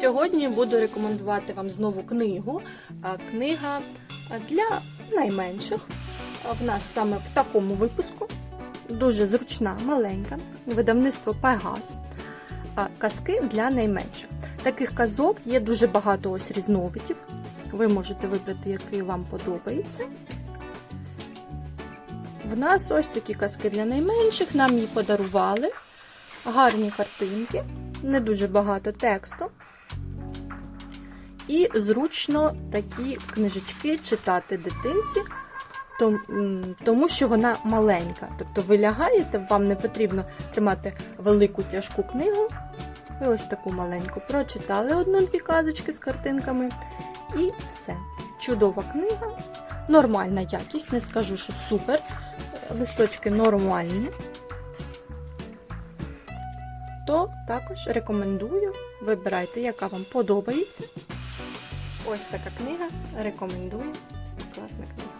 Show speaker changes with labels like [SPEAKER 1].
[SPEAKER 1] Сьогодні буду рекомендувати вам знову книгу. Книга для найменших. В нас саме в такому випуску. Дуже зручна, маленька. Видавництво Пегас. Казки для найменших. Таких казок є дуже багато ось різновидів. Ви можете вибрати, який вам подобається. В нас ось такі казки для найменших. Нам її подарували. Гарні картинки, не дуже багато тексту. І зручно такі книжечки читати дитинці, тому що вона маленька. Тобто ви лягаєте, вам не потрібно тримати велику тяжку книгу. Ви ось таку маленьку прочитали одну-дві казочки з картинками. І все. Чудова книга, нормальна якість, не скажу, що супер. Листочки нормальні. То також рекомендую. Вибирайте, яка вам подобається. Ось така книга. Рекомендую. Класна книга.